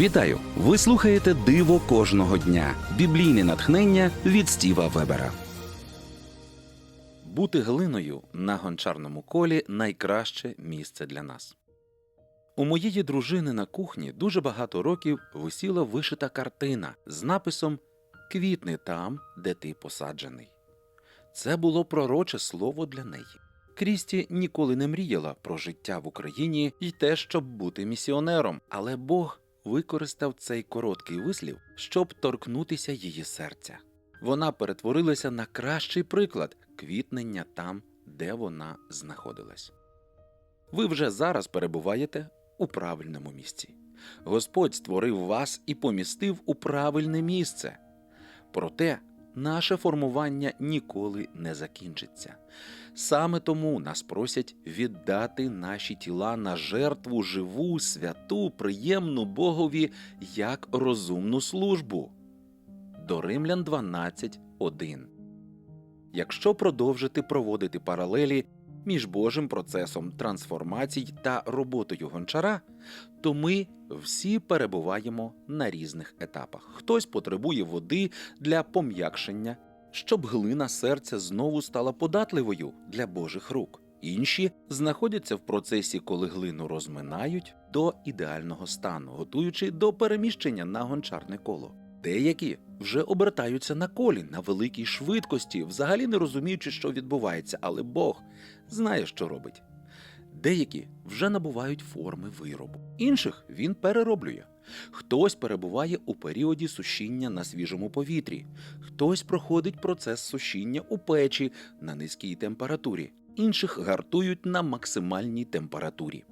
Вітаю! Ви слухаєте Диво кожного дня. Біблійне натхнення від Стіва Вебера. Бути глиною на гончарному колі найкраще місце для нас. У моєї дружини на кухні дуже багато років висіла вишита картина з написом Квітни там, де ти посаджений. Це було пророче слово для неї. Крісті ніколи не мріяла про життя в Україні і те, щоб бути місіонером, але Бог використав цей короткий вислів, щоб торкнутися її серця. Вона перетворилася на кращий приклад квітнення там, де вона знаходилась. Ви вже зараз перебуваєте у правильному місці. Господь створив вас і помістив у правильне місце. Проте наше формування ніколи не закінчиться. Саме тому нас просять віддати наші тіла на жертву живу, святу, приємну Богові як розумну службу. До Римлян 12.1 Якщо продовжити проводити паралелі між Божим процесом трансформацій та роботою гончара, то ми всі перебуваємо на різних етапах. Хтось потребує води для пом'якшення, щоб глина серця знову стала податливою для Божих рук. Інші знаходяться в процесі, коли глину розминають до ідеального стану, готуючи до переміщення на гончарне коло. Деякі вже обертаються на колі на великій швидкості, взагалі не розуміючи, що відбувається, але Бог знає, що робить. Деякі вже набувають форми виробу, інших він перероблює. Хтось перебуває у періоді сушіння на свіжому повітрі, хтось проходить процес сушіння у печі на низькій температурі, інших гартують на максимальній температурі.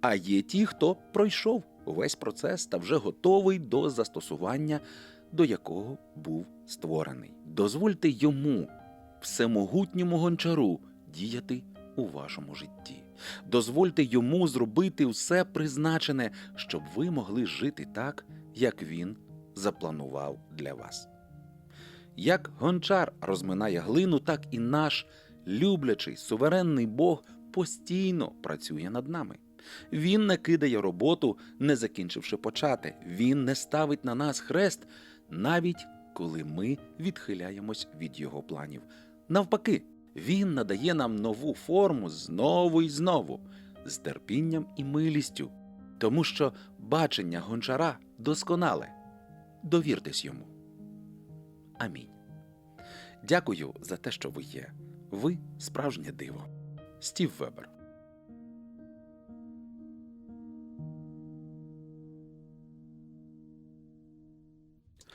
А є ті, хто пройшов увесь процес та вже готовий до застосування, до якого був створений. Дозвольте йому, всемогутньому гончару, діяти у вашому житті. Дозвольте йому зробити все призначене, щоб ви могли жити так, як він запланував для вас. Як гончар розминає глину, так і наш люблячий суверенний Бог постійно працює над нами. Він не кидає роботу, не закінчивши почати. Він не ставить на нас хрест, навіть коли ми відхиляємось від його планів. Навпаки, він надає нам нову форму знову і знову, з терпінням і милістю, тому що бачення гончара досконале. Довіртесь йому. Амінь. Дякую за те, що ви є. Ви справжнє диво. Стів Вебер.